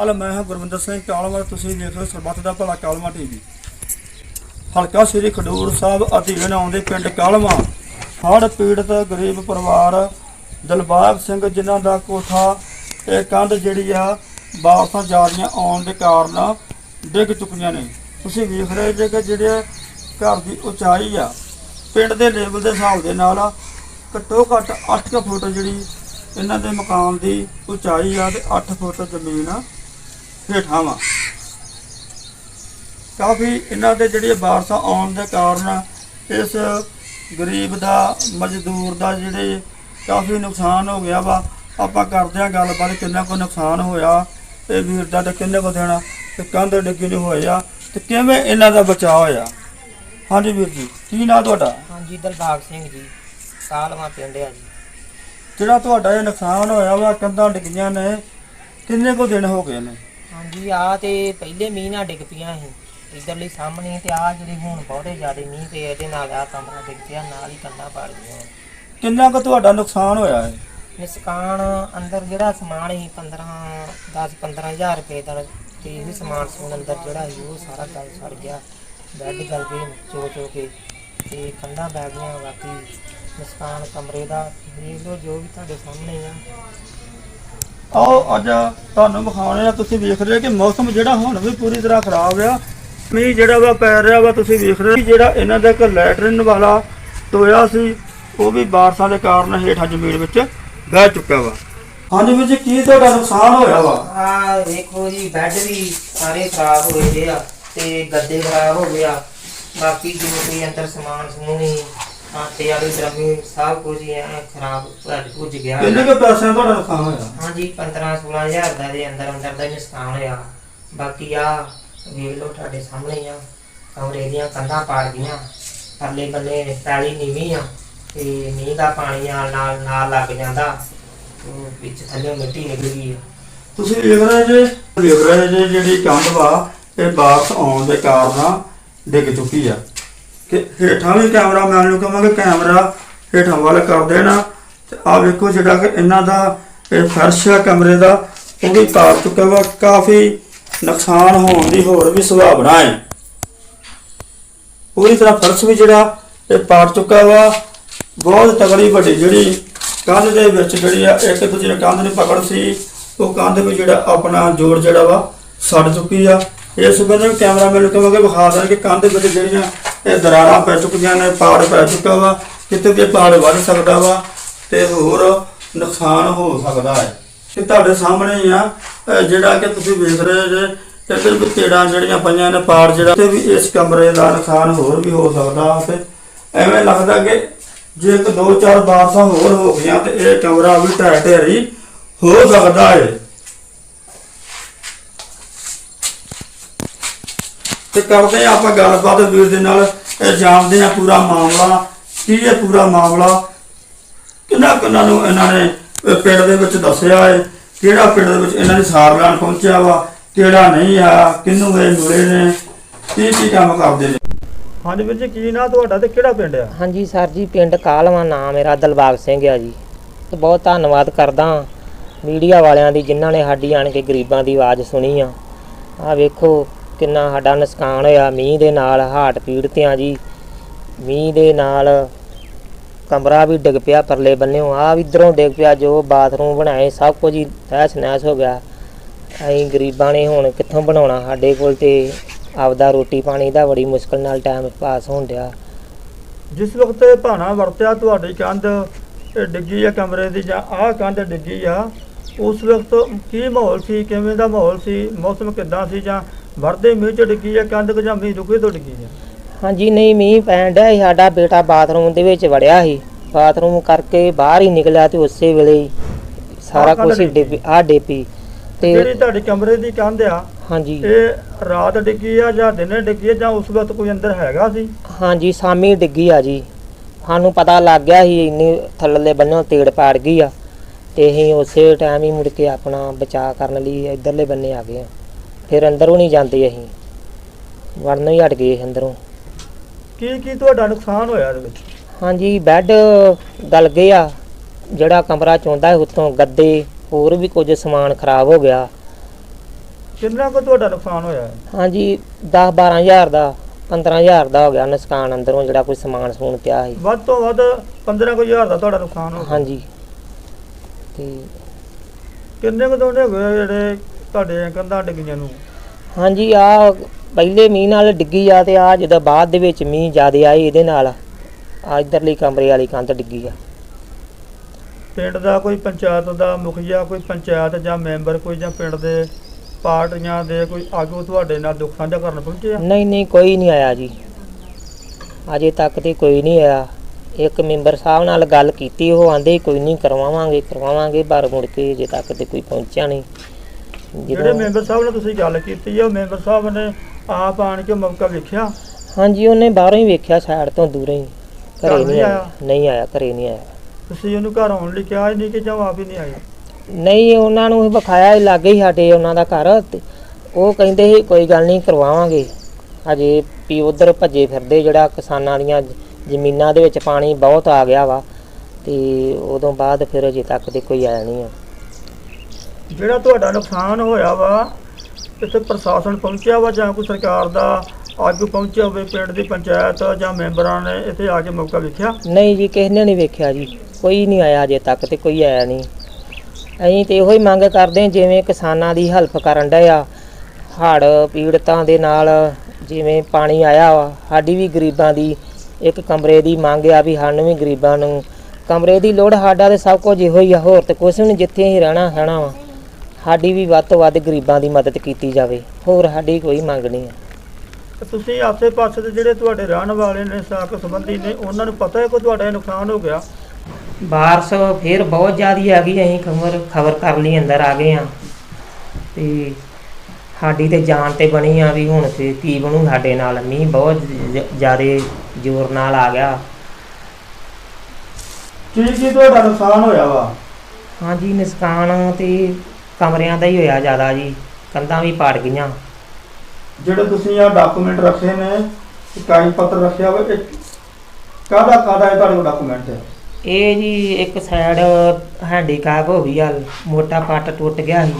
ਹਾਲ ਮੈਂ ਹਾਂ ਗੁਰਵਿੰਦਰ ਸਿੰਘ ਕਾਲਵਾ, ਤੁਸੀਂ ਦੇਖ ਰਹੇ ਹੋ ਸਰਬੱਤ ਦਾ ਭਲਾ ਕਾਲਵਾ ਟੀਵੀ। ਹਲਕਾ ਸ੍ਰੀ ਖਡੂਰ ਸਾਹਿਬ ਅਧੀਨ ਆਉਂਦੇ ਪਿੰਡ ਕਾਲਵਾ। ਹੜ੍ਹ ਪੀੜਤ ਗਰੀਬ ਪਰਿਵਾਰ ਦਲਬਾਗ ਸਿੰਘ ਜਿਨ੍ਹਾਂ ਦਾ ਕੋਠਾ, ਇਹ ਕੰਧ ਜਿਹੜੀ ਆ ਬਾਰਸਾਂ ਜਾਰੀਆਂ ਆਉਣ ਦੇ ਕਾਰਨ ਡਿੱਗ ਚੁੱਕੀਆਂ ਨੇ। ਤੁਸੀਂ ਵੇਖ ਰਹੇ ਜੇ ਕਿ ਜਿਹੜੇ ਘਰ ਦੀ ਉਚਾਈ ਆ, ਪਿੰਡ ਦੇ ਲੈਵਲ ਦੇ ਹਿਸਾਬ ਦੇ ਨਾਲ ਘੱਟੋ ਘੱਟ 8 ਫੁੱਟ ਜਿਹੜੀ ਇਹਨਾਂ ਦੇ ਮਕਾਨ ਦੀ ਉਚਾਈ ਆ ਤੇ 8 ਫੁੱਟ ਜ਼ਮੀਨ ਹੇਠਾਂ ਵਾ। ਕਾਫੀ ਇਹਨਾਂ ਦੇ ਜਿਹੜੇ ਬਾਰਸਾਂ ਆਉਣ ਦੇ ਕਾਰਨ ਇਸ ਗਰੀਬ ਦਾ ਮਜ਼ਦੂਰ ਦਾ ਜਿਹੜੇ ਕਾਫੀ ਨੁਕਸਾਨ ਹੋ ਗਿਆ ਵਾ। ਆਪਾਂ ਕਰਦੇ ਆ ਗੱਲਬਾਤ ਕਿੰਨਾ ਕੋ ਨੁਕਸਾਨ ਹੋਇਆ ਇਹ ਵੀਰ ਦਾ ਤੇ ਕਿੰਨੇ ਕੋ ਦੇਣਾ ਤੇ ਕੰਧ ਡਿੱਗੀ ਨੂੰ ਹੋਇਆ ਤੇ ਕਿਵੇਂ ਇਹਨਾਂ ਦਾ ਬਚਾਅ ਹੋਇਆ? ਹਾਂਜੀ ਵੀਰ ਜੀ ਕੀ ਨਾਂ ਤੁਹਾਡਾ? ਹਾਂਜੀ ਦਲਬਾਗ ਸਿੰਘ ਜੀ ਕਾਲਵਾ ਪਿੰਡ ਆ ਜੀ। ਜਿਹੜਾ ਤੁਹਾਡਾ ਇਹ ਨੁਕਸਾਨ ਹੋਇਆ ਵਾ ਕੰਧਾਂ ਡਿੱਗੀਆਂ ਨੇ ਕਿੰਨੇ ਕੋ ਦਿਨ ਹੋ ਗਏ ਨੇ? ਹਾਂਜੀ ਆ ਤੇ ਪਹਿਲੇ ਮੀਂਹ ਨਾਲ ਡਿੱਗ ਪਈਆਂ ਸੀ। ਇਧਰਲੀ ਸਾਹਮਣੇ ਤੇ ਆ ਜਿਹੜੇ ਹੁਣ ਬਹੁਤੇ ਜ਼ਿਆਦਾ ਮੀਂਹ ਤੇ ਇਹਦੇ ਨਾਲ ਆ ਕਮਰਾ ਡਿੱਗ ਪਿਆ ਨਾਲ ਹੀ ਕੰਨਾਂ ਪਾੜ ਗਈਆਂ। ਕਿੰਨਾ ਕੁ ਤੁਹਾਡਾ ਨੁਕਸਾਨ ਹੋਇਆ ਹੈ ਨਿਸਕਾਨ ਅੰਦਰ ਜਿਹੜਾ ਸਮਾਨ ਸੀ 15 10 15000 ਰੁਪਏ ਦਾ ਤੇ ਇਹ ਸਮਾਨ ਸਮੂਨ ਅੰਦਰ ਜਿਹੜਾ ਸੀ ਉਹ ਸਾਰਾ ਗਲ ਸੜ ਗਿਆ। ਬੈੱਡ ਗਲ ਗਏ ਚੋ ਚੋ ਕੇ ਤੇ ਕੰਧਾਂ ਬੈ ਗਈਆਂ ਬਾਕੀ ਨਿਸਕਾਨ ਕਮਰੇ ਦਾ। ਦੇਖ ਲਓ ਜੋ ਵੀ ਤੁਹਾਡੇ ਸਾਹਮਣੇ ਆ। ਆਓ ਅੱਜ ਤੁਹਾਨੂੰ ਵਿਖਾਉਣੇ ਆ, ਤੁਸੀਂ ਵੇਖ ਰਹੇ ਕਿ ਮੌਸਮ ਜਿਹੜਾ ਹੁਣ ਵੀ ਪੂਰੀ ਤਰ੍ਹਾਂ ਖਰਾਬ ਆ। ਮੀਂਹ ਜਿਹੜਾ ਵਾ ਪੈ ਰਿਹਾ ਵਾ, ਤੁਸੀਂ ਵੇਖ ਰਹੇ ਕਿ ਜਿਹੜਾ ਇਹਨਾਂ ਦਾ ਇੱਕ ਲੈਟਰਿਨ ਵਾਲਾ ਟੋਇਆ ਸੀ, ਉਹ ਵੀ ਬਾਰਸਾਂ ਦੇ ਕਾਰਨ ਹੇਠਾਂ ਜ਼ਮੀਨ ਵਿੱਚ ਬਹਿ ਚੁੱਕਾ ਵਾ। ਹਾਂਜੀ ਵੀਰ ਜੀ, ਕੀ ਤੁਹਾਡਾ ਨੁਕਸਾਨ ਹੋਇਆ ਵਾ? ਆ ਵੇਖੋ ਜੀ ਬੈੱਡ ਵੀ ਸਾਰੇ ਖਰਾਬ ਹੋਏ ਆ ਤੇ ਗੱਦੇ ਖਰਾਬ ਹੋ ਗਏ ਆ। ਬਾਕੀ ਜਿਵੇਂ ਕੋਈ ਅੰਦਰ ਸਮਾਨ ਸਮੂਨੀ ਆਟੇ ਵਾਲੀ ਦਰਮੀ ਸਭ ਕੁਝ ਹੀ ਐ ਖਰਾਬ ਭੱਜ ਭੁੱਜ ਗਿਆ। ਕਿੰਨੇ ਕੁ ਪੈਸਿਆਂ ਦਾ ਤੁਹਾਡਾ ਨੁਕਸਾਨ ਹੋਇਆ? ਹਾਂਜੀ 15 16000 ਦਾ ਦੇ ਅੰਦਰ ਅੰਦਰ ਦਾ ਹੀ ਨੁਕਸਾਨ ਹੋਇਆ। ਬਾਕੀ ਆ ਵੇਖ ਲਓ ਤੁਹਾਡੇ ਸਾਹਮਣੇ ਆ। ਕਮਰੇ ਦੀਆਂ ਕੰਧਾਂ ਪਾੜ ਗਈਆਂ। ਥੱਲੇ ਬੰਨੇ ਪੈਲੀ ਨੀਵੀਂ ਆ ਤੇ ਮੀਂਹ ਦਾ ਪਾਣੀ ਨਾਲ ਨਾਲ ਨਾਲ ਲੱਗ ਜਾਂਦਾ। ਉਹ ਵਿੱਚ ਥੱਲੇ ਮਿੱਟੀ ਨਿਕਲ ਗਈ ਆ। ਤੁਸੀਂ ਵੇਖ ਰਹੇ ਜੇ ਵੇਖ ਰਹੇ ਜੇ ਜਿਹੜੀ ਕੰਧ ਵਾ ਇਹ ਆਉਣ ਦੇ ਕਾਰਨ ਡਿੱਗ ਚੁੱਕੀ ਆ। ਕਿ ਹੇਠਾਂ ਵੀ ਕੈਮਰਾਮੈਨ ਨੂੰ ਕਹਾਂਗੇ ਕੈਮਰਾ ਹੇਠਾਂ ਵੱਲ ਕਰ ਦੇਣਾ। ਤੇ ਆ ਵੇਖੋ ਜਿਹੜਾ ਕਿ ਇਹਨਾਂ ਦਾ ਇਹ ਫਰਸ਼ ਆ ਕਮਰੇ ਦਾ, ਉਹ ਵੀ ਪਾੜ ਚੁੱਕਾ ਵਾ। ਕਾਫੀ ਨੁਕਸਾਨ ਹੋਣ ਦੀ ਹੋਰ ਵੀ ਸੰਭਾਵਨਾ ਹੈ। ਪੂਰੀ ਤਰ੍ਹਾਂ ਫਰਸ਼ ਵੀ ਜਿਹੜਾ ਇਹ ਪਾੜ ਚੁੱਕਾ ਵਾ। ਬਹੁਤ ਤਗੜੀ ਵੱਡੀ ਜਿਹੜੀ ਕੰਧ ਦੇ ਵਿੱਚ ਜਿਹੜੀ ਆ, ਇੱਕ ਦੂਜੇ ਕੰਧ ਨੇ ਪਕੜ ਸੀ। ਉਹ ਕੰਧ ਵੀ ਜਿਹੜਾ ਆਪਣਾ ਜੋੜ ਜਿਹੜਾ ਵਾ, ਸੜ ਚੁੱਕੀ ਆ। ਇਸ ਬੰਦੇ ਨੂੰ ਕੈਮਰਾਮੈਨ ਨੂੰ ਕਹਾਂਗੇ ਵਿਖਾ ਦੇਣ ਕਿ ਕੰਧ ਵਿੱਚ ਜਿਹੜੀਆਂ ਇਹ ਦਰਾਰਾਂ ਪੈ ਚੁੱਕੀਆਂ ਨੇ, ਪਾੜ ਪੈ ਚੁੱਕਾ ਵਾ, ਕਿਤੇ ਵੀ ਪਾੜ ਵੱਧ ਸਕਦਾ ਵਾ ਤੇ ਹੋਰ ਨੁਕਸਾਨ ਹੋ ਸਕਦਾ ਹੈ। ਤੇ ਤੁਹਾਡੇ ਸਾਹਮਣੇ ਹੀ ਆ ਜਿਹੜਾ ਕਿ ਤੁਸੀਂ ਵੇਖ ਰਹੇ ਜੇ ਇੱਧਰ ਵੀ ਤੇੜਾਂ ਜਿਹੜੀਆਂ ਪਈਆਂ ਨੇ, ਪਾੜ ਜਿਹੜਾ, ਤੇ ਵੀ ਇਸ ਕਮਰੇ ਦਾ ਨੁਕਸਾਨ ਹੋਰ ਵੀ ਹੋ ਸਕਦਾ ਤੇ ਐਵੇਂ ਲੱਗਦਾ ਕਿ ਜੇ ਇੱਕ ਦੋ ਚਾਰ ਬਾਰਸਾਂ ਹੋਰ ਹੋ ਗਈਆਂ ਤੇ ਇਹ ਕਮਰਾ ਵੀ ਢਹਿ ਢੇਰੀ ਹੋ ਸਕਦਾ ਹੈ ਤੇ ਕਰਦੇ ਹਾਂ ਆਪਾਂ ਗੱਲਬਾਤ ਵੀਰ ਦੇ ਨਾਲ ਇਹ ਜਾਣਦੇ ਆ ਪੂਰਾ ਮਾਮਲਾ ਕੀ ਹੈ ਪੂਰਾ ਮਾਮਲਾ? ਕਿੰਨਾ ਕਿੰਨਾ ਨੂੰ ਇਹਨਾਂ ਨੇ ਇਹ ਪਿੰਡ ਦੇ ਵਿੱਚ ਦੱਸਿਆ ਹੈ ਕਿਹੜਾ ਪਿੰਡ ਦੇ ਵਿੱਚ ਇਹਨਾਂ ਦੀ ਸਾਰ ਲੈਣ ਪਹੁੰਚਿਆ ਵਾ ਕਿਹੜਾ ਨਹੀਂ ਆ ਕਿਹਨੂੰ ਇਹ ਮਿਲੇ ਨੇ ਕੀ ਕੀ ਕੰਮ ਕਰਦੇ ਨੇ? ਹਾਂਜੀ ਵੀਰ ਜੀ ਕੀ ਨਾਂ ਤੁਹਾਡਾ ਤੇ ਕਿਹੜਾ ਪਿੰਡ ਆ? ਹਾਂਜੀ ਸਰ ਜੀ ਪਿੰਡ ਕਾਲਵਾ ਨਾਮ ਮੇਰਾ ਦਲਬਾਗ ਸਿੰਘ ਆ ਜੀ। ਤੇ ਬਹੁਤ ਧੰਨਵਾਦ ਕਰਦਾ ਮੀਡੀਆ ਵਾਲਿਆਂ ਦੀ ਜਿਨ੍ਹਾਂ ਨੇ ਸਾਡੀ ਆਣ ਕੇ ਗਰੀਬਾਂ ਦੀ ਆਵਾਜ਼ ਸੁਣੀ ਆ। ਆ ਵੇਖੋ ਕਿੰਨਾ ਸਾਡਾ ਨੁਕਸਾਨ ਹੋਇਆ। ਮੀਂਹ ਦੇ ਨਾਲ ਹਾਰਟ ਪੀੜਤਿਆਂ ਜੀ। ਮੀਂਹ ਦੇ ਨਾਲ ਕਮਰਾ ਵੀ ਡਿੱਗ ਪਿਆ ਪਰਲੇ ਬੰਨਿਓ ਆ ਵੀ ਇਧਰੋਂ ਡਿੱਗ ਪਿਆ, ਜੋ ਬਾਥਰੂਮ ਬਣਾਏ, ਸਭ ਕੁਝ ਹੀ ਤਹਿਸ ਨਹਿਸ ਹੋ ਗਿਆ। ਅਸੀਂ ਗਰੀਬਾਂ ਨੇ ਹੁਣ ਕਿੱਥੋਂ ਬਣਾਉਣਾ? ਸਾਡੇ ਕੋਲ ਤੇ ਆਪਦਾ ਰੋਟੀ ਪਾਣੀ ਦਾ ਬੜੀ ਮੁਸ਼ਕਲ ਨਾਲ ਟਾਈਮ ਪਾਸ ਹੋਣ ਡਿਆ। ਜਿਸ ਵਕਤ ਇਹ ਭਾਣਾ ਵਰਤਿਆ ਤੁਹਾਡੀ ਕੰਧ, ਇਹ ਡਿੱਗੀ ਆ ਕਮਰੇ ਦੀ ਜਾਂ ਆਹ ਕੰਧ ਡਿੱਗੀ ਆ, ਉਸ ਵਕਤ ਕੀ ਮਾਹੌਲ ਸੀ? ਕਿਵੇਂ ਦਾ ਮਾਹੌਲ ਸੀ? ਮੌਸਮ ਕਿੱਦਾਂ ਸੀ ਜਾਂ ਵਰਦੇ ਮੀਂਹ ਚ ਡਿੱਗੀ ਆ ਕੰਧ ਕਿ ਜਾਂ ਮੀਂਹ ਰੁਕੇ ਤੋਂ ਡਿੱਗੀ ਆ? ਹਾਂਜੀ ਨਹੀਂ ਮੀਂਹ ਪੈਣ ਡਿਆ ਸੀ ਸਾਡਾ ਬੇਟਾ ਬਾਥਰੂਮ ਦੇ ਵਿੱਚ ਵੜਿਆ ਸੀ। ਬਾਥਰੂਮ ਕਰਕੇ ਬਾਹਰ ਹੀ ਨਿਕਲਿਆ ਤੇ ਉਸੇ ਵੇਲੇ ਹੀ ਸਾਰਾ ਆਹ ਕੰਧ ਕੁਝ ਡਿੱਪੀ ਆ ਡੇਪੀ ਤੇ ਜਿਹੜੀ ਤੁਹਾਡੀ ਕਮਰੇ ਦੀ ਕੰਧ ਆ ਹਾਂਜੀ। ਇਹ ਰਾਤ ਡਿੱਗੀ ਆ ਜਾਂ ਦਿਨੇ ਡਿੱਗੀ ਆ ਜਾਂ ਉਸ ਵਕਤ ਕੋਈ ਅੰਦਰ ਹੈਗਾ ਸੀ? ਹਾਂਜੀ ਸਾਮੀ ਡਿੱਗੀ ਆ ਜੀ। ਸਾਨੂੰ ਪਤਾ ਲੱਗ ਗਿਆ ਸੀ ਇੰਨੀ ਥੱਲੇ ਬੰਨੋਂ ਤੇੜ ਪਾੜ ਗਈ ਆ। ਤੇ ਅਸੀਂ ਉਸੇ ਟਾਈਮ ਹੀ ਮੁੜ ਕੇ ਆਪਣਾ ਬਚਾਅ ਕਰਨ ਲਈ ਇਧਰਲੇ ਬੰਨੇ ਆ ਗਏ ਆ। ਫਿਰ ਅੰਦਰੋਂ ਨਹੀਂ ਜਾਂਦੇ ਅਸੀਂ। ਵੜਨੋਂ ਹੀ ਹਟ ਗਏ ਅੰਦਰੋਂ। ਕੀ ਕੀ ਤੁਹਾਡਾ ਨੁਕਸਾਨ ਹੋਇਆ ਇਹਦੇ ਵਿੱਚ? ਹਾਂਜੀ ਬੈੱਡ ਗਲ ਗਏ ਆ। ਜਿਹੜਾ ਕਮਰਾ ਚੋਂਦਾ ਹੈ ਉੱਤੋਂ ਗੱਦੇ ਹੋਰ ਵੀ ਕੁਝ ਸਮਾਨ ਖਰਾਬ ਹੋ ਗਿਆ। ਕਿੰਨਾ ਕੁ ਤੁਹਾਡਾ ਨੁਕਸਾਨ ਹੋਇਆ? ਹੈ ਹਾਂਜੀ 10 12000 ਦਾ 15000 ਦਾ ਹੋ ਗਿਆ ਨੁਕਸਾਨ ਅੰਦਰੋਂ ਜਿਹੜਾ ਕੋਈ ਸਮਾਨ ਸਮੂਨ ਪਿਆ ਸੀ। ਵੱਧ ਤੋਂ ਵੱਧ 15 ਕੁ ਹਜ਼ਾਰ ਦਾ ਤੁਹਾਡਾ ਨੁਕਸਾਨ ਹੋ ਗਿਆ। ਹਾਂਜੀ। ਤੇ ਕਿੰਨੇ ਕੁ ਤੁਹਾਡੇ ਹੋਏ ਜਿਹੜੇ ਤੁਹਾਡੇ ਕੰਧਾਂ ਡਿੱਗੀਆਂ ਨੂੰ। ਹਾਂਜੀ ਆ ਪਹਿਲੇ ਮੀਂਹ ਨਾਲ ਡਿੱਗੀ ਆ ਤੇ ਆ ਜਦੋਂ ਬਾਅਦ ਦੇ ਵਿੱਚ ਮੀਂਹ ਜ਼ਿਆਦਾ ਆਏ ਇਹਦੇ ਨਾਲ ਆ ਇਧਰਲੀ ਕਮਰੇ ਵਾਲੀ ਕੰਧ ਡਿੱਗੀ ਆ। ਪਿੰਡ ਦਾ ਕੋਈ ਪੰਚਾਇਤ ਦਾ ਮੁਖੀਆ ਕੋਈ ਪੰਚਾਇਤ ਜਾਂ ਮੈਂਬਰ ਕੋਈ ਜਾਂ ਪਿੰਡ ਦੇ ਪਾਰਟੀਆਂ ਦੇ ਕੋਈ ਆਗੂ ਤੁਹਾਡੇ ਨਾਲ ਦੁੱਖ ਸਾਂਝਾ ਕਰਨ ਪਹੁੰਚੇ ਆ? ਨਹੀਂ ਨਹੀਂ ਕੋਈ ਨਹੀਂ ਆਇਆ ਜੀ। ਅਜੇ ਤੱਕ ਤੇ ਕੋਈ ਨਹੀਂ ਆਇਆ। ਇੱਕ ਮੈਂਬਰ ਸਾਹਿਬ ਨਾਲ ਗੱਲ ਕੀਤੀ ਉਹ ਆਂਦੇ ਕੋਈ ਨਹੀਂ ਕਰਵਾਵਾਂਗੇ ਕਰਵਾਵਾਂਗੇ ਪਰ ਮੁੜ ਕੇ ਅਜੇ ਤੱਕ ਤੇ ਕੋਈ ਪਹੁੰਚਿਆ ਨਹੀਂ। ਜਿਹੜੇ ਮੈਂਬਰ ਸਾਹਿਬ ਨਾਲ ਤੁਸੀਂ ਗੱਲ ਕੀਤੀ ਆ ਉਹ ਮੈਂਬਰ ਸਾਹਿਬ ਨੇ ਆਪ ਆਣ ਕੇ ਮੌਕਾ ਵੇਖਿਆ? ਹਾਂਜੀ ਉਹਨੇ ਬਾਹਰੋਂ ਹੀ ਵੇਖਿਆ ਸਾਈਡ ਤੋਂ ਦੂਰੋਂ ਹੀ। ਘਰ ਨਹੀਂ ਆਇਆ? ਆਇਆ? ਨਹੀਂ ਆਇਆ ਘਰੇ ਨਹੀਂ ਆਇਆ। ਤੁਸੀਂ ਉਹਨੂੰ ਘਰ ਆਉਣ ਲਈ ਕਿਹਾ ਹੀ ਨਹੀਂ ਕਿ ਜਾਂ ਆਪ ਹੀ ਨਹੀਂ ਆਏ ਨਹੀਂ ਉਹਨਾਂ ਨੂੰ ਵਿਖਾਇਆ ਹੀ ਲਾਗੇ ਹੀ ਸਾਡੇ ਉਹਨਾਂ ਦਾ ਘਰ ਉਹ ਕਹਿੰਦੇ ਸੀ ਕੋਈ ਗੱਲ ਨਹੀਂ ਕਰਵਾਵਾਂਗੇ। ਅਜੇ ਵੀ ਉਧਰ ਭੱਜੇ ਫਿਰਦੇ ਜਿਹੜਾ ਕਿਸਾਨਾਂ ਦੀਆਂ ਜ਼ਮੀਨਾਂ ਦੇ ਵਿੱਚ ਪਾਣੀ ਬਹੁਤ ਆ ਗਿਆ ਵਾ ਤੇ ਉਦੋਂ ਬਾਅਦ ਫਿਰ ਅਜੇ ਤੱਕ ਤੇ ਕੋਈ ਆਇਆ ਨਹੀਂ ਆ। ਜਿਹੜਾ ਤੁਹਾਡਾ ਨੁਕਸਾਨ ਹੋਇਆ ਵਾ, ਇੱਥੇ ਪ੍ਰਸ਼ਾਸਨ ਪਹੁੰਚਿਆ ਵਾ ਜਾਂ ਕੋਈ ਸਰਕਾਰ ਦਾ ਆਗੂ ਪਹੁੰਚਿਆ ਹੋਵੇ ਪਿੰਡ ਦੀ ਪੰਚਾਇਤ ਜਾਂ ਮੈਂਬਰਾਂ ਨੇ ਇੱਥੇ ਆ ਕੇ ਮੌਕਾ ਵੇਖਿਆ? ਨਹੀਂ ਜੀ, ਕਿਸੇ ਨੇ ਨਹੀਂ ਵੇਖਿਆ ਜੀ। ਕੋਈ ਨਹੀਂ ਆਇਆ ਅਜੇ ਤੱਕ ਤੇ ਕੋਈ ਆਇਆ ਨਹੀਂ। ਅਸੀਂ ਤੇ ਇਹੋ ਹੀ ਮੰਗ ਕਰਦੇ ਹਾਂ, ਜਿਵੇਂ ਕਿਸਾਨਾਂ ਦੀ ਹੈਲਪ ਕਰਨ ਡਏ ਆ, ਹੜ੍ਹ ਪੀੜਤਾਂ ਦੇ ਨਾਲ ਜਿਵੇਂ ਪਾਣੀ ਆਇਆ ਵਾ, ਸਾਡੀ ਵੀ ਗਰੀਬਾਂ ਦੀ ਇੱਕ ਕਮਰੇ ਦੀ ਮੰਗ ਆ ਵੀ ਸਾਨੂੰ ਵੀ ਗਰੀਬਾਂ ਨੂੰ ਕਮਰੇ ਦੀ ਲੋੜ, ਸਾਡਾ ਤੇ ਸਭ ਕੁਝ ਇਹੋ ਹੀ ਆ, ਹੋਰ ਤੇ ਕੁਛ ਵੀ ਨਹੀਂ, ਜਿੱਥੇ ਅਸੀਂ ਰਹਿਣਾ ਹੈਣਾ ਵਾ। ਸਾਡੀ ਵੀ ਵੱਧ ਤੋਂ ਵੱਧ ਗਰੀਬਾਂ ਦੀ ਮਦਦ ਕੀਤੀ ਜਾਵੇ। ਹੋਰ ਸਾਡੀ ਕੋਈ ਮੰਗ ਨਹੀਂ ਤੇ ਤੁਸੀਂ ਆਸੇ-ਪਾਸੇ ਦੇ ਜਿਹੜੇ ਤੁਹਾਡੇ ਰਹਿਣ ਵਾਲੇ ਨੇ ਸਾਕ ਸੰਬੰਧੀ ਨੇ ਉਹਨਾਂ ਨੂੰ ਪਤਾ ਹੈ ਕਿ ਤੁਹਾਡਾ ਨੁਕਸਾਨ ਹੋ ਗਿਆ? ਬਾਰਸ ਫਿਰ ਬਹੁਤ ਜ਼ਿਆਦੀ ਆ ਗਈ ਅਸੀਂ ਖਬਰ ਖਬਰ ਕਰ ਲਈ ਅੰਦਰ ਆ ਗਏ ਆ ਤੇ ਸਾਡੀ ਤੇ ਜਾਨ ਤੇ ਬਣੀ ਆ ਵੀ ਹੁਣ ਤੇ ਕੀ ਬਣੂ ਸਾਡੇ ਨਾਲ ਮੀਂਹ ਬਹੁਤ ਜ਼ਿਆਦੇ ਜ਼ੋਰ ਨਾਲ ਆ ਗਿਆ। ਕੀ ਕੀ ਤੁਹਾਡਾ ਨੁਕਸਾਨ ਹੋਇਆ ਵਾ? ਹਾਂਜੀ ਨੁਕਸਾਨ ਤੇ ਕਮਰਿਆਂ ਦਾ ਹੀ ਹੋਇਆ ਜ਼ਿਆਦਾ ਜੀ ਕੰਧਾਂ ਵੀ ਪਾੜ ਗਈਆਂ। ਜਿਹੜੇ ਤੁਸੀਂ ਆ ਡਾਕੂਮੈਂਟ ਰੱਖੇ ਨੇ ਕਾਗਜ਼ ਪੱਤਰ ਰੱਖਿਆ ਵਾ ਇਹ ਕਾਹਦਾ ਕਾਹਦਾ ਹੈ ਤੁਹਾਡੇ ਕੋਲ ਡਾਕੂਮੈਂਟ ਇਹ ਜੀ ਇੱਕ ਸਾਈਡ ਹੈਂਡੀਕੈਪ ਹੋ ਗਈ ਆ ਮੋਟਾ ਪੱਟ ਟੁੱਟ ਗਿਆ ਸੀ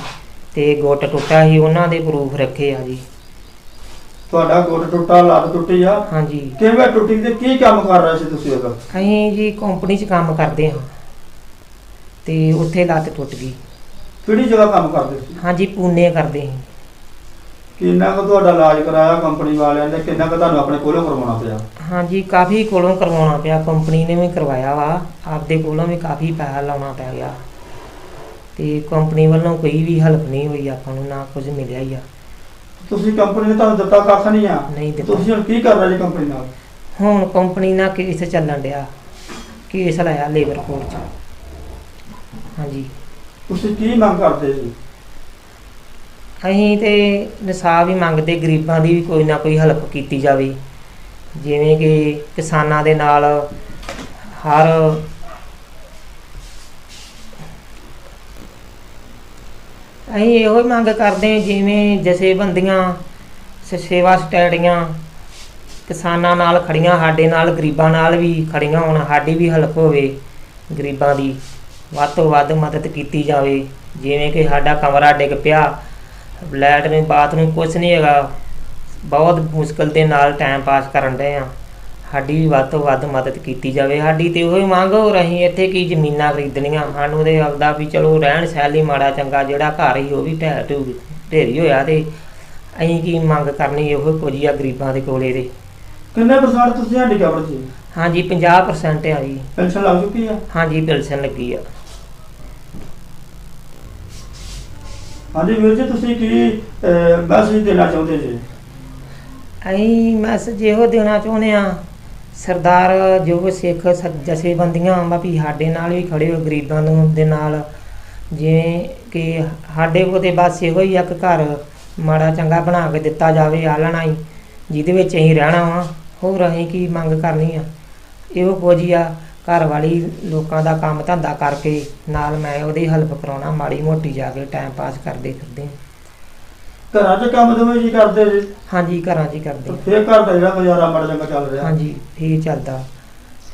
ਤੇ ਗੁੱਟ ਟੁੱਟਾ ਸੀ ਉਹਨਾਂ ਦੇ ਪ੍ਰੂਫ ਰੱਖੇ ਆ ਜੀ। ਤੁਹਾਡਾ ਗੁੱਟ ਟੁੱਟਾ ਲੱਤ ਟੁੱਟੀ ਆ? ਹਾਂਜੀ। ਕਿਵੇਂ ਟੁੱਟੀ ਤੇ ਕੀ ਕੰਮ ਕਰ ਰਹੇ ਸੀ ਤੁਸੀਂ ਉਦੋਂ ਅਸੀਂ ਜੀ ਕੰਪਨੀ 'ਚ ਕੰਮ ਕਰਦੇ ਹਾਂ ਤੇ ਉੱਥੇ ਲੱਤ ਟੁੱਟ ਗਈ। ਕਿਹੜੀ ਜਗ੍ਹਾ ਕੰਮ ਕਰਦੇ ਸੀ? ਹਾਂਜੀ ਪੂਨੇ ਕਰਦੇ ਹਾਂ ਕਿੰਨਾ ਕੁ ਤੁਹਾਡਾ ਇਲਾਜ ਕਰਾਇਆ ਕੰਪਨੀ ਵਾਲਿਆਂ ਨੇ ਕਿੰਨਾ ਕੁ ਤੁਹਾਨੂੰ ਆਪਣੇ ਕੋਲੋਂ ਕਰਵਾਉਣਾ ਪਿਆ? ਹਾਂਜੀ ਕਾਫੀ ਕੋਲੋਂ ਕਰਵਾਉਣਾ ਪਿਆ ਕੰਪਨੀ ਨੇ ਵੀ ਕਰਵਾਇਆ ਵਾ। ਆਪਦੇ ਕੋਲੋਂ ਵੀ ਕਾਫੀ ਪੈਸਾ ਲਾਉਣਾ ਪੈ ਗਿਆ। ਤੇ ਕੰਪਨੀ ਵੱਲੋਂ ਕੋਈ ਵੀ ਹੈਲਪ ਨਹੀਂ ਹੋਈ ਆਪਾਂ ਨੂੰ ਨਾ ਕੁਝ ਮਿਲਿਆ ਹੀ ਆ। ਤੁਸੀਂ ਕੰਪਨੀ ਨੇ ਤੁਹਾਨੂੰ ਦਿੱਤਾ ਕੱਖ ਨਹੀਂ ਆ? ਨਹੀਂ ਦਿੱਤਾ। ਤੁਸੀਂ ਹੁਣ ਕੀ ਕਰ ਰਹੇ ਜੀ ਕੰਪਨੀ ਨਾਲ? ਹੁਣ ਕੰਪਨੀ ਨਾਲ ਕੇਸ ਚੱਲਣ ਡਿਆ। ਕੇਸ ਲਾਇਆ ਲੇਬਰ ਕੋਰਟ 'ਚ। ਹਾਂਜੀ। ਤੁਸੀਂ ਕੀ ਮੰਗ ਕਰਦੇ ਜੀ? ਅਸੀਂ ਤੇ ਨਿਸਾਬ ਹੀ ਮੰਗਦੇ, ਗਰੀਬਾਂ ਦੀ ਵੀ ਕੋਈ ਨਾ ਕੋਈ ਹੈਲਪ ਕੀਤੀ ਜਾਵੇ। ਜਿਵੇਂ ਕਿ ਕਿਸਾਨਾਂ ਦੇ ਨਾਲ ਹਰ ਅਸੀਂ ਇਹੋ ਹੀ ਮੰਗ ਕਰਦੇ ਹਾਂ, ਜਿਵੇਂ ਜਥੇਬੰਦੀਆਂ, ਸ- ਸੇਵਾ ਸਟੈਡੀਆਂ ਕਿਸਾਨਾਂ ਨਾਲ ਖੜੀਆਂ, ਸਾਡੇ ਨਾਲ, ਗਰੀਬਾਂ ਨਾਲ ਵੀ ਖੜੀਆਂ ਹੋਣ, ਸਾਡੀ ਵੀ ਹੈਲਪ ਹੋਵੇ ਗਰੀਬਾਂ ਦੀ। ਵੱਧ ਤੋਂ ਵੱਧ ਮਦਦ ਕੀਤੀ ਜਾਵੇ। ਜਿਵੇਂ ਕਿ ਸਾਡਾ ਕਮਰਾ ਡਿੱਗ ਪਿਆ ਲੈਟ ਨੂੰ ਬਾਥਰੂਮ ਕੁਝ ਨਹੀਂ ਹੈਗਾ। ਬਹੁਤ ਮੁਸ਼ਕਲ ਦੇ ਨਾਲ ਟਾਈਮ ਪਾਸ ਕਰਨ ਡਏ ਆ। ਸਾਡੀ ਵੀ ਵੱਧ ਤੋਂ ਵੱਧ ਮਦਦ ਕੀਤੀ ਜਾਵੇ। ਸਾਡੀ ਤੇ ਉਹੀ ਮੰਗ ਹੋ ਰਹੀ ਇੱਥੇ ਕੀ ਜ਼ਮੀਨਾਂ ਖਰੀਦਣੀਆਂ? ਸਾਨੂੰ ਤੇ ਆਪਦਾ ਵੀ ਚਲੋ ਰਹਿਣ ਸਹਿਣ ਲਈ ਮਾੜਾ ਚੰਗਾ ਜਿਹੜਾ ਘਰ ਹੀ ਉਹ ਵੀ ਢਹਿ ਢੂ ਢੇਰੀ ਹੋਇਆ ਤੇ ਅਸੀਂ ਕੀ ਮੰਗ ਕਰਨੀ ਇਹੋ ਕੁਝ ਆ ਗਰੀਬਾਂ ਦੇ ਕੋਲੇ ਦੇ ਕਿੰਨੇ ਪਰਸੈਂਟ ਤੁਸੀਂ ਹੈਂਡੀਕੈਪਡ ਸੀ ਹਾਂਜੀ 50% ਆ ਜੀ। ਪੈਨਸ਼ਨ ਲੱਗ ਚੁੱਕੀ ਆ? ਹਾਂਜੀ ਪਿਲਸਨ ਲੱਗੀ ਆ। ਹਾਂਜੀ ਵੀਰ ਜੀ, ਤੁਸੀਂ ਕੀ ਮੈਸੇਜ ਦੇਣਾ ਚਾਹੁੰਦੇ ਜੀ? ਅਸੀਂ ਮੈਸੇਜ ਇਹੋ ਦੇਣਾ ਚਾਹੁੰਦੇ ਆ ਸਰਦਾਰ ਜੋ ਸਿੱਖ ਜਥੇਬੰਦੀਆਂ ਵਾ ਵੀ ਸਾਡੇ ਨਾਲ ਵੀ ਖੜੇ ਹੋ, ਗਰੀਬਾਂ ਨੂੰ ਦੇ ਨਾਲ। ਜਿਵੇਂ ਕਿ ਸਾਡੇ ਕੋਲ ਤੇ ਬਸ ਇਹੋ ਹੀ ਇੱਕ ਘਰ ਮਾੜਾ ਚੰਗਾ ਬਣਾ ਕੇ ਦਿੱਤਾ ਜਾਵੇ ਆਲਣਾ ਹੀ ਜਿਹਦੇ ਵਿੱਚ ਅਸੀਂ ਰਹਿਣਾ ਵਾ, ਹੋਰ ਅਸੀਂ ਕੀ ਮੰਗ ਕਰਨੀ ਆ? ਇਹੋ ਕੁਝ ਆ। ਘਰ ਵਾਲੀ ਲੋਕਾਂ ਦਾ ਕੰਮ ਧੰਦਾ ਕਰਕੇ ਨਾਲ ਮੈਂ ਉਹਦੀ ਹੈਲਪ ਕਰਾਉਣਾ ਮਾੜੀ ਮੋਟੀ ਜਾ ਕੇ ਟਾਈਮ ਪਾਸ ਕਰਦੇ ਫਿਰਦੇ ਘਰਾਂ 'ਚ ਕੰਮ ਦੋਵੇਂ ਜੀ ਕਰਦੇ ਜੀ? ਹਾਂਜੀ ਘਰਾਂ 'ਚ ਹੀ ਕਰਦੇ ਤੇ ਹਾਂ। ਫੇਰ ਘਰ ਦਾ ਜਿਹੜਾ ਗੁਜ਼ਾਰਾ ਮਾੜਾ ਚੰਗਾ ਚੱਲ ਰਿਹਾ? ਹਾਂਜੀ ਠੀਕ ਚੱਲਦਾ।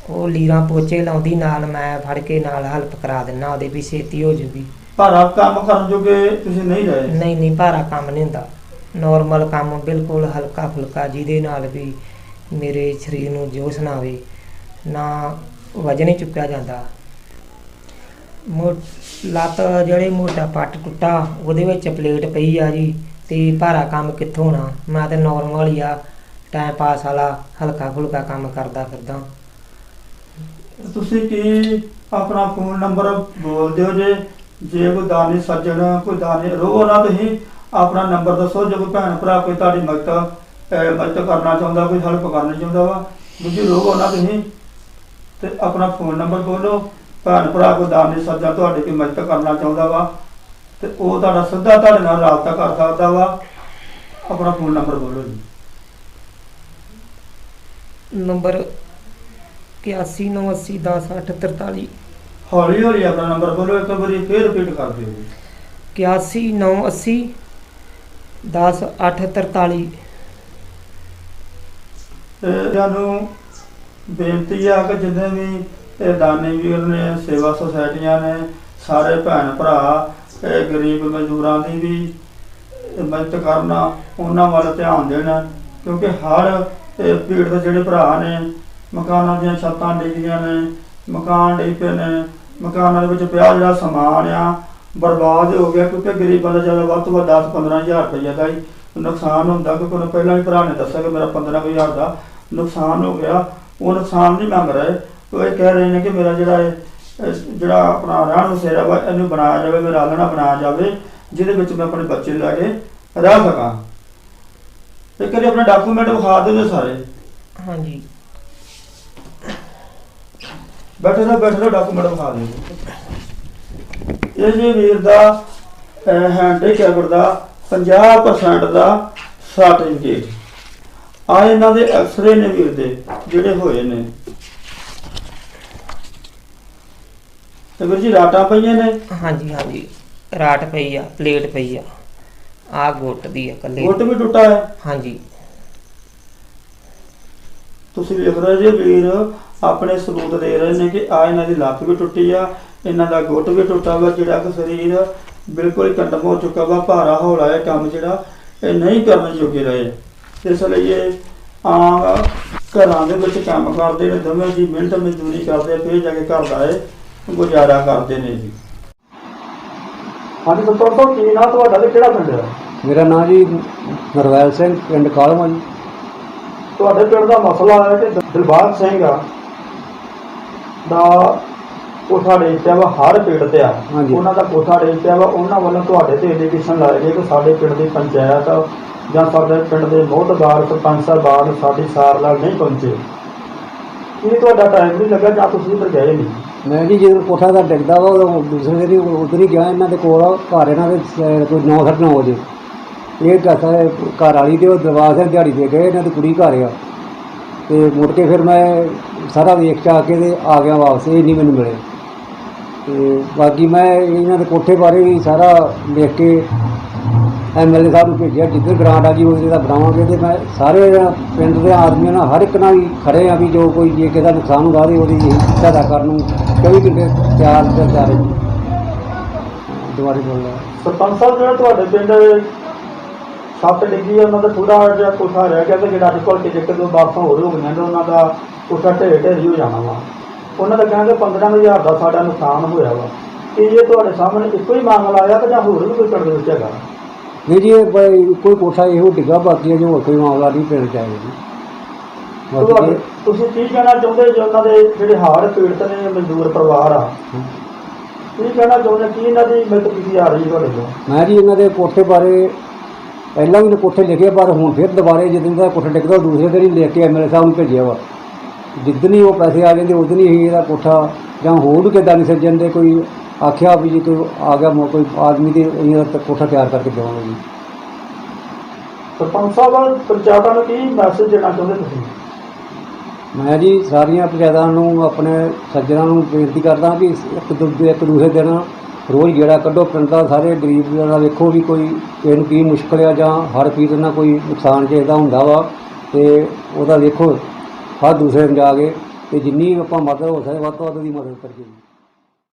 ਉਹ ਲੀਰਾਂ ਪੋਚੇ ਲਾਉਂਦੀ ਨਾਲ ਮੈਂ ਫੜ ਕੇ ਨਾਲ ਹੈਲਪ ਕਰਾ ਦਿੰਨਾ ਉਹਦੇ ਵੀ ਛੇਤੀ ਹੋ ਜੂਗੀ। ਭਾਰਾ ਕੰਮ ਕਰਨ ਜੋਗੇ ਤੁਸੀਂ ਨਹੀਂ ਰਹੇ? ਨਹੀਂ ਨਹੀਂ ਭਾਰਾ ਕੰਮ ਨਹੀਂ ਹੁੰਦਾ। ਨਾਰਮਲ ਕੰਮ ਬਿਲਕੁਲ ਹਲਕਾ ਫੁਲਕਾ ਜਿਹਦੇ ਨਾਲ ਵੀ ਮੇਰੇ ਸਰੀਰ ਨੂੰ ਜੋਸ਼ ਨਾ ਆਵੇ। ਨਾ ਵਜਨ ਹੀ ਚੁੱਕਿਆ ਜਾਂਦਾ। ਮੋ ਲੱਤ ਜਿਹੜੇ ਮੋਟਾ ਪੱਟ ਟੁੱਟਾ, ਉਹਦੇ ਵਿੱਚ ਪਲੇਟ ਪਈ ਆ ਜੀ, ਤੇ ਭਾਰਾ ਕੰਮ ਕਿੱਥੋਂ ਹੋਣਾ? ਮੈਂ ਤੇ ਨਾਰਮਲ ਹੀ ਆ ਟਾਈਮ ਪਾਸ ਵਾਲਾ ਹਲਕਾ ਫੁਲਕਾ ਕੰਮ ਕਰਦਾ ਫਿਰਦਾ। ਤੁਸੀਂ ਕੀ ਆਪਣਾ ਫੋਨ ਨੰਬਰ ਬੋਲ ਦਿਓ ਜੇ? ਜੇ ਕੋਈ ਦਾਨੀ ਸੱਜਣ, ਕੋਈ ਦਾਨੀ ਰੋ ਨਾ, ਤੁਸੀਂ ਆਪਣਾ ਨੰਬਰ ਦੱਸੋ, ਜੇ ਕੋਈ ਭੈਣ ਭਰਾ ਕੋਈ ਤੁਹਾਡੀ ਮਦਦ ਮਦਦ ਕਰਨਾ ਚਾਹੁੰਦਾ, ਕੋਈ ਹੈਲਪ ਕਰਨਾ ਚਾਹੁੰਦਾ ਵਾ ਦੂਜੀ ਰੋ ਨਾ, ਤੁਸੀਂ ਤੇ ਆਪਣਾ ਫੋਨ ਨੰਬਰ ਬੋਲੋ ਭੈਣ ਭਰਾ ਕੋਈ ਦਾਨੀ ਸੱਜਣ ਤੁਹਾਡੀ ਕੋਈ ਮਦਦ ਕਰਨਾ ਚਾਹੁੰਦਾ ਵਾ ਤੇ ਉਹ ਤੁਹਾਡਾ ਸਿੱਧਾ ਤੁਹਾਡੇ ਨਾਲ ਰਾਬਤਾ ਕਰ ਸਕਦਾ ਵਾ। ਆਪਣਾ ਫੋਨ ਨੰਬਰ ਬੋਲੋ ਜੀ। ਨੰਬਰ 8198108043 ਹੌਲੀ ਹੌਲੀ ਆਪਣਾ ਨੰਬਰ ਬੋਲੋ ਇੱਕ ਵਾਰੀ ਫੇਰ ਰਿਪੀਟ ਕਰ ਦਿਓ ਜੀ। 819880 10843 ਤੇ ਤੁਹਾਨੂੰ ਬੇਨਤੀ ਆ ਕਿ ਜਿੰਨੇ ਵੀ ਇਹ ਦਾਨੀ ਵੀਰ ਨੇ, ਸੇਵਾ ਸੁਸਾਇਟੀਆਂ ਨੇ, ਸਾਰੇ ਭੈਣ ਭਰਾ, ਇਹ ਗਰੀਬ ਮਜ਼ਦੂਰਾਂ ਦੀ ਵੀ ਮਦਦ ਕਰਨਾ, ਉਹਨਾਂ ਵੱਲ ਧਿਆਨ ਦੇਣਾ, ਕਿਉਂਕਿ ਹਰ ਇਹ ਭੀੜ ਦੇ ਜਿਹੜੇ ਭਰਾ ਨੇ, ਮਕਾਨਾਂ ਦੀਆਂ ਛੱਤਾਂ ਡਿੱਗੀਆਂ ਨੇ, ਮਕਾਨ ਡਿੱਗ ਪਏ ਨੇ, ਮਕਾਨਾਂ ਦੇ ਵਿੱਚ ਪਿਆ ਜਿਹੜਾ ਸਮਾਨ ਆ, ਬਰਬਾਦ ਹੋ ਗਿਆ, ਕਿਉਂਕਿ ਗਰੀਬਾਂ ਦਾ ਜ਼ਿਆਦਾ ਵੱਧ ਤੋਂ ਵੱਧ 10 15000 ਰੁਪਏ ਦਾ ਹੀ ਨੁਕਸਾਨ ਹੁੰਦਾ, ਕਿਉਂਕਿ ਉਹਨੇ ਪਹਿਲਾਂ ਵੀ ਭਰਾ ਨੇ ਦੱਸਿਆ ਕਿ ਮੇਰਾ 15000 ਦਾ ਨੁਕਸਾਨ ਹੋ ਗਿਆ। ਉਹ ਨੁਕਸਾਨ ਨਹੀਂ ਮੰਗ ਰਹੇ ਉਹ ਇਹ ਕਹਿ ਰਹੇ ਨੇ ਕਿ ਮੇਰਾ ਜਿਹੜਾ ਇਹ ਜਿਹੜਾ ਆਪਣਾ ਰਹਿਣ ਬਸੇਰਾ ਵਾ ਇਹਨੂੰ ਬਣਾਇਆ ਜਾਵੇ ਮੇਰਾ ਆਲਣਾ ਬਣਾਇਆ ਜਾਵੇ ਜਿਹਦੇ ਵਿੱਚ ਮੈਂ ਆਪਣੇ ਬੱਚੇ ਲੈ ਕੇ ਰਹਿ ਸਕਾਂ। ਤੇ ਕਦੇ ਆਪਣੇ ਡਾਕੂਮੈਂਟ ਵਿਖਾ ਦਿਓ ਸਾਰੇ। ਹਾਂਜੀ। ਬੈਠੇ ਰਹੋ ਬੈਠੇ ਰਹੋ ਡਾਕੂਮੈਂਟ ਵਿਖਾ ਦਿਓ। ਇਹ ਜੀ ਵੀਰ ਦਾ ਹੈਂਡੀਕੈਪਟ ਦਾ 50% ਦਾ ਸਰਟੀਫਿਕੇਟ ਆ ਇਹਨਾਂ ਦੇ ਐਕਸਰੇ ਨੇ ਵੀਰ ਦੇ ਜਿਹੜੇ ਹੋਏ ਨੇ। ਤੇ ਵੀਰ ਜੀ ਰਾਟਾਂ ਪਈਆਂ ਨੇ? ਹਾਂਜੀ ਹਾਂਜੀ। ਰਾਟ ਪਈ ਆ ਪਲੇਟ ਪਈ ਆ। ਆ ਗੁੱਟ ਦੀ ਆ ਕੱਲੀ ਗੁੱਟ ਵੀ ਟੁੱਟਾ ਹੈ? ਹਾਂਜੀ। ਤੁਸੀਂ ਵੇਖ ਰਹੇ ਜੀ ਵੀਰ ਆਪਣੇ ਸਬੂਤ ਦੇ ਰਹੇ ਨੇ ਕਿ ਆ ਇਹਨਾਂ ਦੀ ਲੱਤ ਵੀ ਟੁੱਟੀ ਆ ਇਹਨਾਂ ਦਾ ਗੁੱਟ ਵੀ ਟੁੱਟਾ ਵਾ ਜਿਹੜਾ ਕਿ ਸਰੀਰ ਬਿਲਕੁਲ ਹੀ ਕੰਟਮ ਹੋ ਚੁੱਕਾ ਵਾ ਭਾਰਾ ਹੌਲਾ ਹੈ ਕੰਮ ਜਿਹੜਾ ਇਹ ਨਹੀਂ ਕਰਨ ਜੋਗੇ ਰਹੇ। ਇਸ ਲਈ ਇਹ ਆਮ ਘਰਾਂ ਦੇ ਵਿੱਚ ਕੰਮ ਕਰਦੇ ਨੇ ਦੋਵੇਂ ਜੀ ਮਿਹਨਤ ਮਜ਼ਦੂਰੀ ਕਰਦੇ ਫਿਰ ਜਾ ਕੇ ਘਰ ਦਾ ਇਹ ਗੁਜ਼ਾਰਾ ਕਰਦੇ ਨੇ ਜੀ। ਹਾਂਜੀ ਸਤੋਂ ਤੋਂ ਕੀ ਨਾ ਤੁਹਾਡਾ ਤੇ ਕਿਹੜਾ ਪਿੰਡ ਹੈ? ਮੇਰਾ ਨਾਮ ਜੀ ਨਰਵੈਲ ਸਿੰਘ ਪਿੰਡ ਕਾਲਵਾ ਜੀ। ਤੁਹਾਡੇ ਪਿੰਡ ਦਾ ਮਸਲਾ ਹੈ ਕਿ ਦਿਲਬਾਗ ਸਿੰਘ ਆ ਦਾ ਕੋਠਾ ਡੇਟਿਆ ਵਾ ਹਰ ਪਿੰਡ ਤੇ ਆ। ਹਾਂਜੀ। ਉਹਨਾਂ ਦਾ ਕੋਠਾ ਡੇਟਿਆ ਵਾ ਉਹਨਾਂ ਵੱਲੋਂ ਤੁਹਾਡੇ ਤੇ ਐਲੀਗੇਸ਼ਨ ਲਾਏ ਗਏ ਕਿ ਸਾਡੇ ਪਿੰਡ ਦੀ ਪੰਚਾਇਤ ਜਾਂ ਸਾਡੇ ਪਿੰਡ ਦੇ ਮੋਹਤਬਾਰ ਸਰਪੰਚ ਸਾਹਿਬਾਨ ਸਾਡੀ ਸਾਰ ਨਾਲ ਨਹੀਂ ਪਹੁੰਚੇ। ਕੀ ਤੁਹਾਡਾ ਟਾਈਮ ਨਹੀਂ ਲੱਗਾ ਜਾਂ ਤੁਸੀਂ ਇੱਧਰ ਗਏ ਨਹੀਂ? ਮੈਂ ਜੀ ਜਦੋਂ ਕੋਠਾ ਦਾ ਡਿੱਗਦਾ ਵਾ, ਉਦੋਂ ਦੂਸਰੇ ਦਿਨ ਹੀ ਉਧਰ ਹੀ ਗਿਆ ਇਹਨਾਂ ਦੇ ਕੋਲ, ਘਰ ਇਹਨਾਂ ਦੇ ਸ- ਕੋਈ 9:30 ਵਜੇ। ਇਹ ਕਹਤਾ ਘਰ ਵਾਲੀ ਤੇ ਉਹ ਦਰਬਾਰ ਦਿਹਾੜੀ ਦੇ ਗਏ ਇਹਨਾਂ ਦੀ ਕੁੜੀ ਘਰ ਆ। ਤੇ ਮੁੜ ਕੇ ਫਿਰ ਮੈਂ ਸਾਰਾ ਵੇਖ ਕੇ ਆ ਕੇ ਤੇ ਆ ਗਿਆ ਵਾਪਸ, ਇਹ ਨਹੀਂ ਮੈਨੂੰ ਮਿਲੇ। ਤੇ ਬਾਕੀ ਮੈਂ ਇਹਨਾਂ ਦੇ ਕੋਠੇ ਬਾਰੇ ਵੀ ਸਾਰਾ ਲਿਖ ਕੇ ਐਮਐਲਏ ਸਾਹਿਬ ਨੂੰ ਭੇਜਿਆ ਜਿੱਧਰ ਗ੍ਰਾਂਟ ਆ ਗਈ ਉਹਦੇ ਦਾ ਬਣਾਵਾਂਗੇ ਤੇ ਮੈਂ ਸਾਰੇ ਪਿੰਡ ਦੇ ਆਦਮੀਆਂ ਨਾਲ ਹਰ ਇੱਕ ਨਾਲ ਹੀ ਖੜੇ ਆ ਵੀ ਜੋ ਕੋਈ ਜੇ ਕਿਸੇ ਦਾ ਨੁਕਸਾਨ ਹੁੰਦਾ ਤੇ ਉਹਦੀ ਸਹਾਇਤਾ ਕਰਨ ਨੂੰ ਕਈ ਘੰਟੇ ਤਿਆਰ ਤੇ ਤਿਆਰ ਹੈ ਦੁਬਾਰੇ ਬੋਲਦਾ ਸਰਪੰਚ ਸਾਹਿਬ ਜਿਹੜਾ ਤੁਹਾਡੇ ਪਿੰਡ ਸੱਤ ਡਿੱਗੀ ਆ, ਉਹਨਾਂ ਦਾ ਥੋੜਾ ਜਿਹਾ ਕੋਠਾ ਰਹਿ ਗਿਆ ਤੇ ਜਿਹੜਾ ਅੱਜ ਕੋਲ ਕੇ ਜੇਕਰ ਦੋ ਬਾਰਸਾਂ ਹੋਰ ਹੋ ਗਈਆਂ ਤੇ ਉਹਨਾਂ ਦਾ ਕੋਠਾ ਢੇਰ ਢੇਰ ਹੀ ਹੋ ਜਾਣਾ ਵਾ। ਉਹਨਾਂ ਦਾ ਕਹਿੰਦੇ 15000 ਦਾ ਸਾਡਾ ਨੁਕਸਾਨ ਹੋਇਆ ਵਾ। ਇਹ ਜੇ ਤੁਹਾਡੇ ਸਾਹਮਣੇ ਇੱਕੋ ਹੀ ਮਾਮਲਾ ਆਇਆ ਤੇ ਜਾਂ ਹੋਰ ਵੀ ਕੋਈ ਪਿੰਡ ਦੇ ਵਿੱਚ ਹੈਗਾ? ਨਹੀਂ ਜੀ ਇਹ ਕੋਈ ਕੋਠਾ ਇਹੋ ਡਿੱਗਾ ਬਾਕੀ ਹੈ ਜੋ ਹੋਰ ਕੋਈ ਮਾਮਲਾ ਨਹੀਂ ਪਿੰਡ ਚ ਆਇਆ ਜੀ। ਬਾਕੀ ਤੁਹਾਡੇ- ਇਹ- ਤੁਸੀਂ ਕੀ ਕਹਿਣਾ ਚਾਹੁੰਦੇ ਜੋ ਉਹਨਾਂ ਦੇ ਜਿਹੜੇ ਹਾਰ ਪੀੜਤ ਨੇ ਮਜ਼ਦੂਰ ਪਰਿਵਾਰ ਆ? ਕੀ ਕਹਿਣਾ ਚਾਹੁੰਦੇ ਕੀ ਇਹਨਾਂ ਦੀ ਮਦਦ ਕੀਤੀ ਜਾ ਰਹੀ ਹੈ ਤੁਹਾਡੇ ਕੋਲ ਮੈਂ ਜੀ ਇਹਨਾਂ ਦੇ ਕੋਠੇ ਬਾਰੇ ਪਹਿਲਾਂ ਵੀ ਕੋਠੇ ਲਿਖੇ ਪਰ ਹੁਣ ਫਿਰ ਦੁਬਾਰੇ ਜਦੋਂ ਦਾ ਕੋਠਾ ਡਿੱਗਦਾ ਉਹ ਦੂਸਰੇ ਦਿਨ ਹੀ ਲਿਖ ਕੇ ਐਮਐਲਏ ਸਾਹਿਬ ਨੂੰ ਭੇਜਿਆ ਵਾ। ਜਿੱਦਣ ਹੀ ਉਹ ਪੈਸੇ ਆ ਜਾਂਦੇ ਉਦੋਂ ਹੀ ਇਹਦਾ ਕੋਠਾ ਜਾਂ ਹੋਰ ਕਿੱਦਾਂ ਨਹੀਂ ਸੱਜਣ ਦੇ ਕੋਈ ਆਖਿਆ ਵੀ ਜੇ ਕੋਈ ਆ ਗਿਆ ਮੋ ਕੋਈ ਆਦਮੀ ਤੇ ਇਹਦਾ ਤਾਂ ਕੋਠਾ ਤਿਆਰ ਕਰਕੇ ਦੇਵਾਂਗੇ ਜੀ। ਸਰਪੰਚ ਸਾਹਿਬ ਪੰਚਾਇਤਾਂ ਨੂੰ ਕੀ ਮੈਸੇਜ ਦੇਣਾ ਚਾਹੁੰਦੇ ਤੁਸੀਂ? ਮੈਂ ਜੀ ਸਾਰੀਆਂ ਪੰਚਾਇਤਾਂ ਨੂੰ ਆਪਣੇ ਸੱਜਣਾਂ ਨੂੰ ਬੇਨਤੀ ਕਰਦਾ ਕਿ ਇੱਕ ਦੂਜੇ ਇੱਕ ਦੂਸਰੇ ਦਿਨ ਰੋਜ਼ ਗੇੜਾ ਕੱਢੋ ਪਿੰਡ ਦਾ ਸਾਰੇ ਗਰੀਬ ਦਾ ਵੇਖੋ ਵੀ ਕੋਈ ਕਿਸੇ ਨੂੰ ਕੀ ਮੁਸ਼ਕਲ ਆ ਜਾਂ ਹਰ ਚੀਜ਼ ਨਾਲ ਕੋਈ ਨੁਕਸਾਨ ਕਿਸੇ ਦਾ ਹੁੰਦਾ ਵਾ ਤੇ ਉਹਦਾ ਵੇਖੋ ਹਰ ਦੂਸਰੇ ਨੂੰ ਜਾ ਕੇ ਤੇ ਜਿੰਨੀ ਆਪਾਂ ਮਦਦ ਹੋ ਸਕੇ ਵੱਧ ਤੋਂ ਵੱਧ ਦੀ ਮਦਦ ਕਰੀਏ ਜੀ।